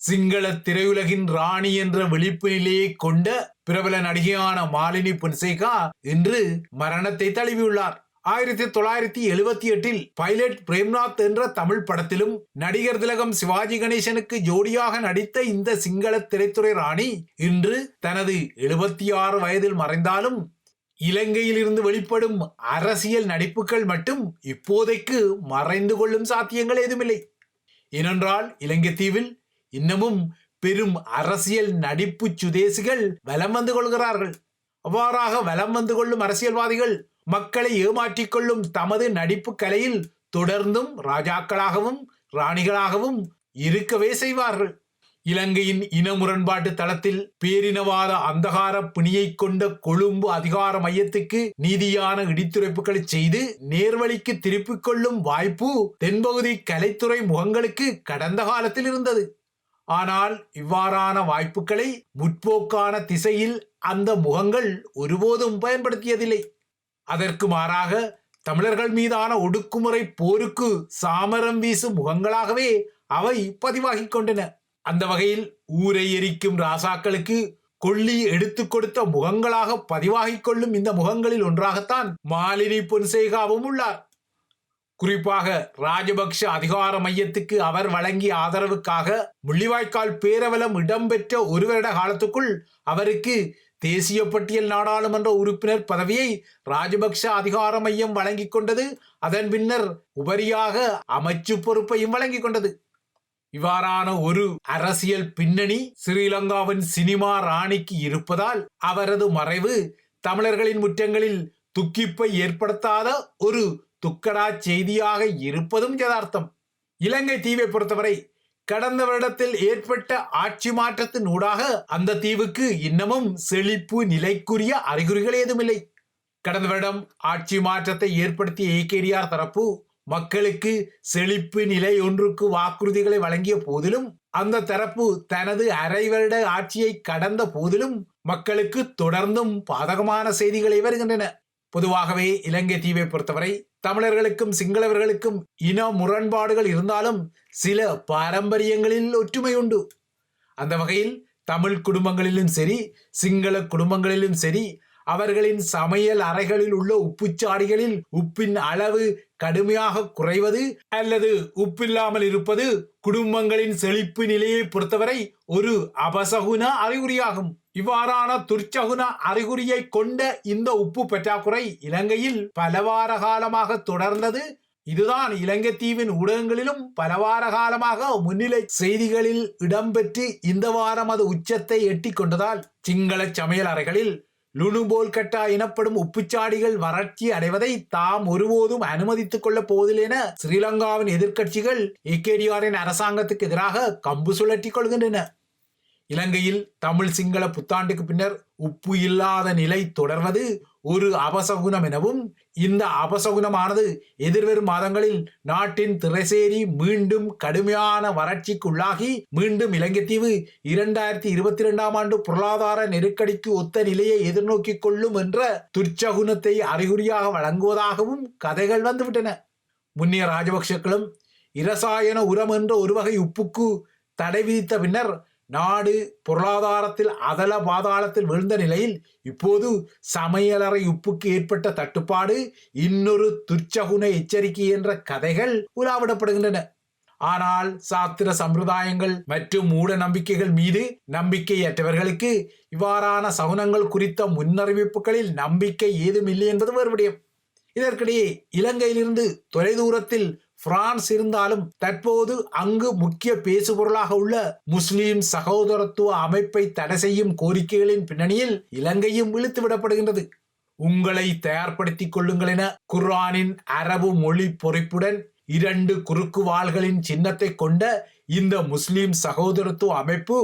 சிங்கள திரையுலகின் ராணி என்ற விழிப்பு நிலையை கொண்ட பிரபல நடிகையான மாலினி பொன்சேகா இன்று மரணத்தை தழுவியுள்ளார். ஆயிரத்தி தொள்ளாயிரத்தி எழுபத்தி எட்டில் பைலட் பிரேம்நாத் என்ற தமிழ் படத்திலும் நடிகர் திலகம் சிவாஜி கணேசனுக்கு ஜோடியாக நடித்த இந்த சிங்கள திரைத்துறை ராணி இன்று தனது எழுபத்தி ஆறு வயதில் மறைந்தாலும் இலங்கையில் இருந்து வெளிப்படும் அரசியல் நடிப்புகள் மட்டும் இப்போதைக்கு மறைந்து கொள்ளும் சாத்தியங்கள் ஏதுமில்லை. ஏனென்றால் இலங்கை தீவில் இன்னமும் பெரும் அரசியல் நடிப்பு சுதேசிகள் வலம் வந்து கொள்கிறார்கள். அவ்வாறாக வலம் வந்து கொள்ளும் அரசியல்வாதிகள் மக்களை ஏமாற்றிக் கொள்ளும் தமது நடிப்பு கலையில் தொடர்ந்தும் ராஜாக்களாகவும் ராணிகளாகவும் இருக்கவே செய்வார்கள். இலங்கையின் இன முரண்பாட்டு தளத்தில் பேரினவாத அந்தகார பிணியை கொண்ட கொழும்பு அதிகார மையத்துக்கு நீதியான இடித்துரைப்புகளை செய்து நேர்வழிக்கு திருப்பிக் கொள்ளும் வாய்ப்பு தென்பகுதி கலைத்துறை முகங்களுக்கு கடந்த காலத்தில் இருந்தது. ஆனால் இவ்வாறான வாய்ப்புகளை முற்போக்கான திசையில் அந்த முகங்கள் ஒருபோதும் பயன்படுத்தியதில்லை. அதற்கு மாறாக தமிழர்கள் மீதான ஒடுக்குமுறை போருக்கு சாமரம் வீசும் முகங்களாகவே அவை பதிவாகிக் கொண்டன. அந்த வகையில் ஊரை எரிக்கும் ராசாக்களுக்கு கொள்ளி எடுத்துக் கொடுத்த முகங்களாக பதிவாகிக் கொள்ளும் இந்த முகங்களில் ஒன்றாகத்தான் மாலினி பொன்சேகாவும் உள்ளார். குறிப்பாக ராஜபக்ஷ அதிகார மையத்துக்கு அவர் வழங்கிய ஆதரவுக்காக முள்ளிவாய்க்கால் பேரவலம் இடம்பெற்ற ஒரு வருட காலத்துக்குள் அவருக்கு தேசிய பட்டியல் நாடாளுமன்ற உறுப்பினர் பதவியை ராஜபக்ஷ அதிகார மையம் வழங்கிக் கொண்டது. அதன் பின்னர் உபரியாக அமைச்சு பொறுப்பையும் வழங்கிக் கொண்டது. இவ்வாறான ஒரு அரசியல் பின்னணி ஸ்ரீலங்காவின் சினிமா ராணிக்கு இருப்பதால் அவரது மறைவு தமிழர்களின் முற்றங்களில் துக்கிப்பை ஏற்படுத்தாத ஒரு துக்கடா செய்தியாக இருப்பதும் யதார்த்தம். இலங்கை தீவை பொறுத்தவரை கடந்த வருடத்தில் ஏற்பட்ட ஆட்சி மாற்றத்தின் ஊடாக அந்த தீவுக்கு இன்னமும் செழிப்பு நிலைக்குரிய அறிகுறிகள் ஏதுமில்லை. கடந்த வருடம் ஆட்சி மாற்றத்தை ஏற்படுத்திய ஏகேடிஆர் தரப்பு மக்களுக்கு செழிப்பு நிலை ஒன்றுக்கு வாக்குறுதிகளை வழங்கிய போதிலும் அந்த தரப்பு தனது அரை வருட ஆட்சியை கடந்த போதிலும் மக்களுக்கு தொடர்ந்தும் பாதகமான செய்திகளை வருகின்றன. பொதுவாகவே இலங்கை தீவை பொறுத்தவரை தமிழர்களுக்கும் சிங்களவர்களுக்கும் இன முரண்பாடுகள் இருந்தாலும் சில பாரம்பரியங்களில் ஒற்றுமை உண்டு. அந்த வகையில் தமிழ் குடும்பங்களிலும் சரி சிங்கள குடும்பங்களிலும் சரி அவர்களின் சமையல் அறைகளில் உள்ள உப்புச்சாடிகளில் உப்பின் அளவு கடுமையாக குறைவது அல்லது உப்பில்லாமல் இருப்பது குடும்பங்களின் செழிப்பு நிலையை பொறுத்தவரை ஒரு அபசகுன அறிகுறியாகும். இவ்வாறான துர்ச்சகுன அறிகுறியை கொண்ட இந்த உப்பு பற்றாக்குறை இலங்கையில் பலவார காலமாக தொடர்ந்தது. இதுதான் இலங்கை தீவின் ஊடகங்களிலும் பலவார காலமாக முன்னிலை செய்திகளில் இடம்பெற்று இந்த வாரம் அது உச்சத்தை எட்டி கொண்டதால் சிங்கள சமையல் அறைகளில் லுணுபோல் கட்டா எனப்படும் உப்புச்சாடிகள் வறட்சி அடைவதை தாம் ஒருபோதும் அனுமதித்துக் கொள்ளப் போவதில்லை என ஸ்ரீலங்காவின் எதிர்க்கட்சிகள் ஏகேடிஆரின் அரசாங்கத்துக்கு எதிராக கம்பு சுழற்றிக் கொள்கின்றன. இலங்கையில் தமிழ் சிங்கள புத்தாண்டுக்கு பின்னர் உப்பு இல்லாத நிலை தொடர்வது ஒரு அபசகுணம் எனவும் இந்த அபசகுணமானது எதிர்வரும் மாதங்களில் நாட்டின் திரைசேரி மீண்டும் கடுமையான வறட்சிக்கு உள்ளாகி மீண்டும் இலங்கைத்தீவு இரண்டாயிரத்தி இருபத்தி இரண்டாம் ஆண்டு பொருளாதார நெருக்கடிக்கு ஒத்த நிலையை எதிர்நோக்கிக் கொள்ளும் என்ற துர்ச்சகுணத்தை அறிகுறியாக வழங்குவதாகவும் கதைகள் வந்துவிட்டன. முன்னிய ராஜபக்சக்களும் இரசாயன உரம் என்ற ஒரு வகை உப்புக்கு தடை விதித்த பின்னர் நாடு பொருளாதாரத்தில் அதல பாதாளத்தில் விழுந்த நிலையில் இப்போது சமையலறை உப்புக்கு ஏற்பட்ட தட்டுப்பாடு இன்னொரு துர்ச்சகுன எச்சரிக்கை என்ற கதைகள் உலாவிடப்படுகின்றன. ஆனால் சாத்திர சம்பிரதாயங்கள் மற்றும் மூட நம்பிக்கைகள் மீது நம்பிக்கையற்றவர்களுக்கு இவ்வாறான சகுனங்கள் குறித்த முன்னறிவிப்புகளில் நம்பிக்கை ஏதும் இல்லை என்பது வேறுபடியும். இதற்கிடையே இலங்கையிலிருந்து தொலைதூரத்தில் பிரான்ஸ் இருந்தாலும் தற்போது அங்கு முக்கிய பேசுபொருளாக உள்ள முஸ்லிம் சகோதரத்துவ அமைப்பை தடை செய்யும் கோரிக்கைகளின் பின்னணியில் இலங்கையும் இழுத்து விடப்படுகின்றது. உங்களை தயார்படுத்திக் கொள்ளுங்கள் என குர்ஆனின் அரபு மொழி பொறிப்புடன் இரண்டு குறுக்கு வாள்களின் சின்னத்தை கொண்ட இந்த முஸ்லிம் சகோதரத்துவ அமைப்பு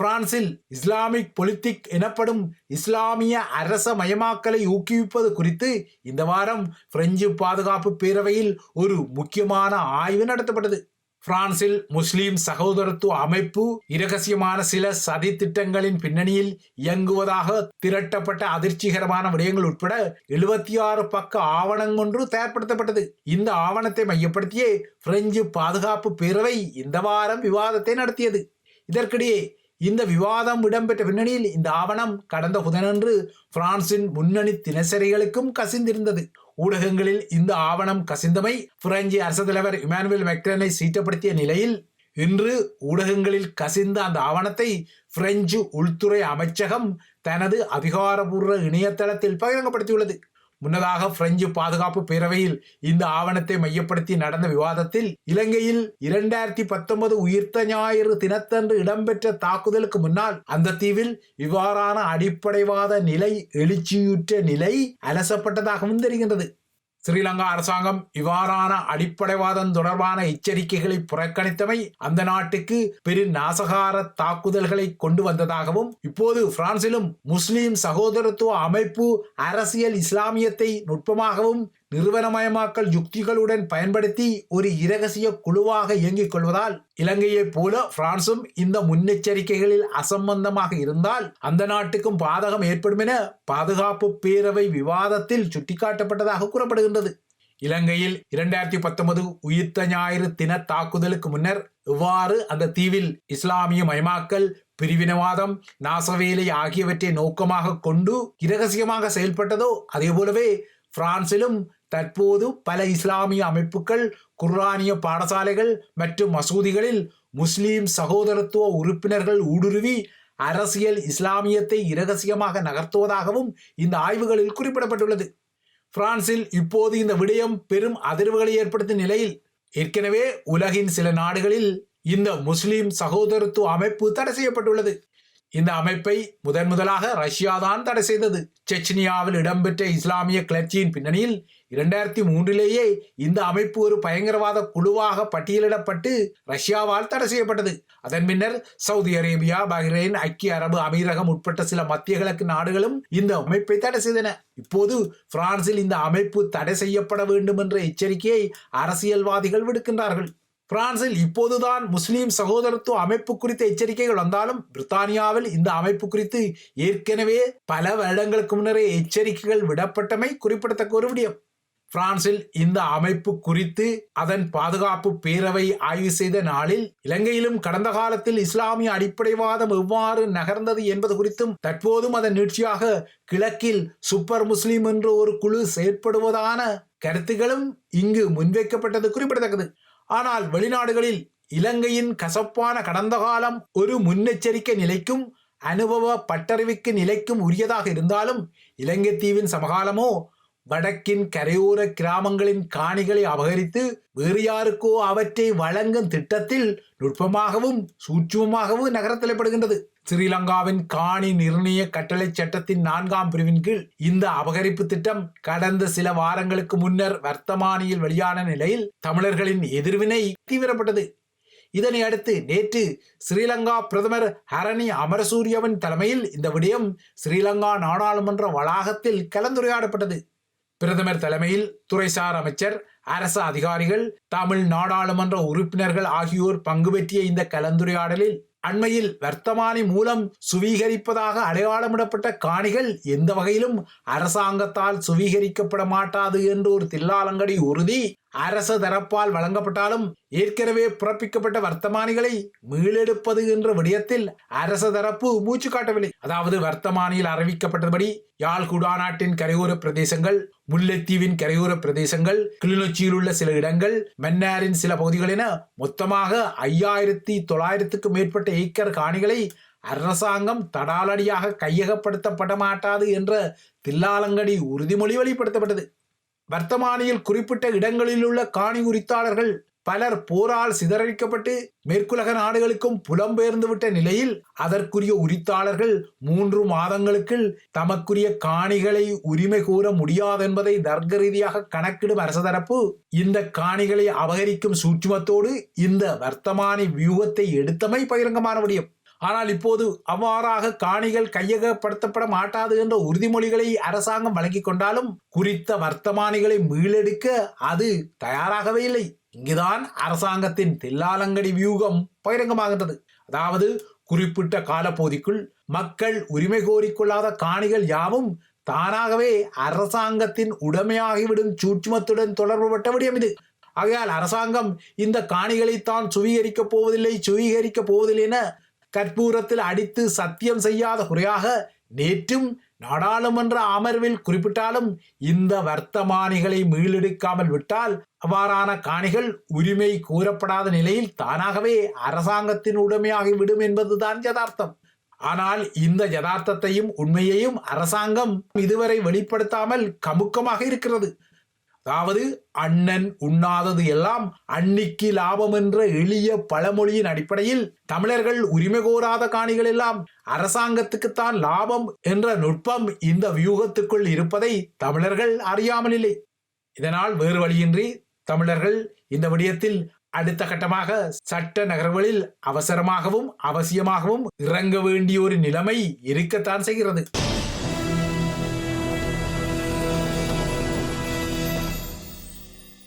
பிரான்சில் இஸ்லாமிக் பொலிட்டிக் எனப்படும் இஸ்லாமிய அரச மயமாக்கலை ஊக்குவிப்பது குறித்து இந்த வாரம் பிரெஞ்சு பாதுகாப்பு பேரவையில் ஒரு முக்கியமான ஆய்வு நடத்தப்பட்டது. பிரான்சில் முஸ்லிம் சகோதரத்துவ அமைப்பு இரகசியமான சில சதி திட்டங்களின் பின்னணியில் இயங்குவதாக திரட்டப்பட்ட அதிர்ச்சிகரமான விடயங்கள் உட்பட எழுபத்தி ஆறு பக்க ஆவணம் ஒன்று தயார்படுத்தப்பட்டது. இந்த ஆவணத்தை மையப்படுத்தியே பிரெஞ்சு பாதுகாப்பு பேரவை இந்த வாரம் விவாதத்தை நடத்தியது. இதற்கிடையே இந்த விவாதம் இடம்பெற்ற பின்னணியில் இந்த ஆவணம் கடந்த புதனன்று பிரான்சின் முன்னணி தினசரிகளுக்கும் கசிந்திருந்தது. ஊடகங்களில் இந்த ஆவணம் கசிந்தமை பிரெஞ்சு அரசு தலைவர் இமானுவேல் மெக்ரனை சீட்டப்படுத்திய நிலையில் இன்று ஊடகங்களில் கசிந்த அந்த ஆவணத்தை பிரெஞ்சு உள்துறை அமைச்சகம் தனது அதிகாரபூர்வ இணையதளத்தில் பகிரங்கப்படுத்தியுள்ளது. முன்னதாக பிரெஞ்சு பாதுகாப்பு பேரவையில் இந்த ஆவணத்தை மையப்படுத்தி நடந்த விவாதத்தில் இலங்கையில் இரண்டாயிரத்தி பத்தொன்பது உயிர்த்த ஞாயிறு தினத்தன்று இடம்பெற்ற தாக்குதலுக்கு முன்னால் அந்த தீவில் இவ்வாறான அடிப்படைவாத நிலை எழுச்சியுற்ற நிலை அலசப்பட்டதாகவும் தெரிகின்றது. ஸ்ரீலங்கா அரசாங்கம் இவ்வாறான அடிப்படைவாதம் தொடர்பான எச்சரிக்கைகளை புறக்கணித்தமை அந்த நாட்டுக்கு பெரு நாசகார தாக்குதல்களை கொண்டு வந்ததாகவும் இப்போது பிரான்சிலும் முஸ்லிம் சகோதரத்துவ அமைப்பு அரசியல் இஸ்லாமியத்தை நுட்பமாகவும் நிறுவனமயமாக்கல் யுக்திகளுடன் பயன்படுத்தி ஒரு இரகசிய குழுவாக இயங்கிக் கொள்வதால் இலங்கையைப் போல பிரான்சும் இந்த முன்னெச்சரிக்கைகளில் அசம்பந்தமாக இருந்தால் அந்த நாட்டுக்கும் பாதகம் ஏற்படும் என பாதுகாப்பு பேரவை விவாதத்தில் சுட்டிக்காட்டப்பட்டதாக கூறப்படுகின்றது. இலங்கையில் இரண்டாயிரத்தி பத்தொன்பது உயிர்த்த ஞாயிறு தின தாக்குதலுக்கு முன்னர் இவ்வாறு அந்த தீவில் இஸ்லாமிய மயமாக்கல் பிரிவினவாதம் நாசவேலை ஆகியவற்றை நோக்கமாக கொண்டு இரகசியமாக செயல்பட்டதோ அதே போலவே பிரான்சிலும் தற்போது பல இஸ்லாமிய அமைப்புகள் குர்ஆனிய பாடசாலைகள் மற்றும் மசூதிகளில் முஸ்லீம் சகோதரத்துவ உறுப்பினர்கள் ஊடுருவி அரசியல் இஸ்லாமியத்தை இரகசியமாக நகர்த்துவதாகவும் இந்த ஆய்வுகளில் குறிப்பிடப்பட்டுள்ளது. பிரான்சில் இப்போது இந்த விடயம் பெரும் அதிர்வுகளை ஏற்படுத்தும் நிலையில் ஏற்கனவே உலகின் சில நாடுகளில் இந்த முஸ்லிம் சகோதரத்துவ அமைப்பு தடை செய்யப்பட்டுள்ளது. இந்த அமைப்பை முதன் முதலாக ரஷ்யா தான் தடை செய்தது. செச்னியாவில் இடம்பெற்ற இஸ்லாமிய கிளர்ச்சியின் பின்னணியில் இரண்டாயிரத்தி மூன்றிலேயே இந்த அமைப்பு ஒரு பயங்கரவாத குழுவாக பட்டியலிடப்பட்டு ரஷ்யாவால் தடை செய்யப்பட்டது. அதன் பின்னர் சவுதி அரேபியா பஹ்ரைன் ஐக்கிய அரபு அமீரகம் உட்பட்ட சில மத்திய கிழக்கு நாடுகளும் இந்த அமைப்பை தடை செய்தன. இப்போது பிரான்சில் இந்த அமைப்பு தடை செய்யப்பட வேண்டும் என்ற எச்சரிக்கையை அரசியல்வாதிகள் விடுக்கின்றார்கள். பிரான்சில் இப்போதுதான் முஸ்லீம் சகோதரத்துவ அமைப்பு குறித்த எச்சரிக்கைகள் வந்தாலும் பிரித்தானியாவில் இந்த அமைப்பு குறித்து ஏற்கனவே பல வருடங்களுக்கு முன்னரே எச்சரிக்கைகள் விடப்பட்டமை குறிப்பிடத்தக்க ஒரு விடயம். பிரான்சில் இந்த அமைப்பு குறித்து அதன் பாதுகாப்பு பேரவை ஆய்வு செய்த நாளில் இலங்கையிலும் கடந்த காலத்தில் இஸ்லாமிய அடிப்படைவாதம் எவ்வாறு நகர்ந்தது என்பது குறித்தும் தற்போதும் அதன் நீட்சியாக கிழக்கில் சூப்பர் முஸ்லீம் என்ற ஒரு குழு செயற்படுவதான கருத்துகளும் இங்கு முன்வைக்கப்பட்டது குறிப்பிடத்தக்கது. ஆனால் வெளிநாடுகளில் இலங்கையின் கசப்பான கடந்த காலம் ஒரு முன்னெச்சரிக்கை நிலைக்கும் அனுபவ பட்டறிவுக்கு நிலைக்கும் உரியதாக இருந்தாலும் இலங்கை தீவின் சமகாலமோ வடக்கின் கரையோர கிராமங்களின் காணிகளை அபகரித்து வேறு யாருக்கோ அவற்றை வழங்கும் திட்டத்தில் நுட்பமாகவும் சூட்சமாகவும் நகரத்தலைப்படுகின்றது. ஸ்ரீலங்காவின் காணி நிர்ணய கட்டளை சட்டத்தின் நான்காம் பிரிவின் கீழ் இந்த அபகரிப்பு திட்டம் கடந்த சில வாரங்களுக்கு முன்னர் வர்த்தமானியில் வெளியான நிலையில் தமிழர்களின் எதிர்வினை தீவிரப்பட்டது. இதனை அடுத்து நேற்று ஸ்ரீலங்கா பிரதமர் ஹரணி அமரசூரியவின் தலைமையில் இந்த விடயம் ஸ்ரீலங்கா நாடாளுமன்ற வளாகத்தில் கலந்துரையாடப்பட்டது. பிரதமர் தலைமையில் துறைசார் அமைச்சர் அரசு அதிகாரிகள் தமிழ் நாடாளுமன்ற உறுப்பினர்கள் ஆகியோர் பங்கு பெற்றிய இந்த கலந்துரையாடலில் அண்மையில் வர்த்தமானி மூலம் சுவீகரிப்பதாக அடையாளமிடப்பட்ட காணிகள் எந்த வகையிலும் அரசாங்கத்தால் சுவீகரிக்கப்பட மாட்டாது என்று ஒரு தில்லாலங்கடி உறுதி அரச தரப்பால் வழங்கப்பட்டாலும் ஏற்கனவே பிறப்பிக்கப்பட்ட வர்த்தமானிகளை மீளெடுப்பது என்ற விடயத்தில் அரச தரப்பு மூச்சு காட்டவில்லை. அதாவது வர்த்தமானியில் அறிவிக்கப்பட்டபடி யாழ் குடாநாட்டின் கரையோர பிரதேசங்கள் முல்லைத்தீவின் கரையோர பிரதேசங்கள் கிளிநொச்சியில் உள்ள சில இடங்கள் மன்னாரின் சில பகுதிகள் என மொத்தமாக ஐயாயிரத்தி தொள்ளாயிரத்துக்கும் மேற்பட்ட ஏக்கர் காணிகளை அரசாங்கம் தடாலடியாக கையகப்படுத்தப்பட மாட்டாது என்ற தில்லாலங்கடி உறுதிமொழி வெளிப்படுத்தப்பட்டது. வர்த்தமானியில் குறிப்பிட்ட இடங்களில் உள்ள காணி உரித்தாளர்கள் பலர் போரால் சிதறடிக்கப்பட்டு மேற்குலக நாடுகளுக்கும் புலம்பெயர்ந்து விட்ட நிலையில் அதற்குரிய உரித்தாளர்கள் மூன்று மாதங்களுக்குள் தமக்குரிய காணிகளை உரிமை கூற முடியாது என்பதை தர்க்க ரீதியாக கணக்கிடும் அரச தரப்பு இந்த காணிகளை அபகரிக்கும் சூட்சுமத்தோடு இந்த வர்த்தமானி வியூகத்தை எடுத்தமை பகிரங்கமான விடயம் ஆனால் இப்போது அவ்வாறாக காணிகள் கையகப்படுத்தப்பட மாட்டாது என்ற உறுதிமொழிகளை அரசாங்கம் வழங்கிக் கொண்டாலும் குறித்த வர்த்தமானிகளை மீளெடுக்க அது தயாராகவே இல்லை. இங்குதான் அரசாங்கத்தின் தில்லாலங்கடி வியூகம் பகிரங்கமாகின்றது. அதாவது குறிப்பிட்ட காலப்பகுதிக்குள் மக்கள் உரிமை கோரிக்கொள்ளாத காணிகள் யாவும் தானாகவே அரசாங்கத்தின் உடமையாகிவிடும் சூட்சுமத்துடன் தொடர்புபட்ட விடயம் இது. ஆகையால் அரசாங்கம் இந்த காணிகளை தான் சுவீகரிக்கப் போவதில்லை சுவீகரிக்கப் போவதில்லை என கற்பூரத்தில் அடித்து சத்தியம் செய்யாத குறையாக நேற்றும் நாடாளுமன்ற அமர்வில் குறிப்பிட்டாலும் இந்த வர்த்தமானிகளை மீளெடுக்காமல் விட்டால் அவ்வாறான காணிகள் உரிமை கூறப்படாத நிலையில் தானாகவே அரசாங்கத்தின் உடைமையாகிவிடும் என்பதுதான் யதார்த்தம். ஆனால் இந்த யதார்த்தத்தையும் உண்மையையும் அரசாங்கம் இதுவரை வெளிப்படுத்தாமல் கமுக்கமாக இருக்கிறது. அதாவது அண்ணன் உண்ணாதது எல்லாம் அன்னிக்கு லாபம் என்ற எளிய பழமொழியின் அடிப்படையில் தமிழர்கள் உரிமை கோராத காணிகள் எல்லாம் அரசாங்கத்துக்குத்தான் லாபம் என்ற நுட்பம் இந்த வியூகத்துக்குள் இருப்பதை தமிழர்கள் அறியாமல் இல்லை இதனால் வேறு வழியின்றி தமிழர்கள் இந்த விடயத்தில் அடுத்த கட்டமாக சட்ட நகர்வுகளில் அவசரமாகவும் அவசியமாகவும் இறங்க வேண்டிய ஒரு நிலைமை இருக்கத்தான் செய்கிறது.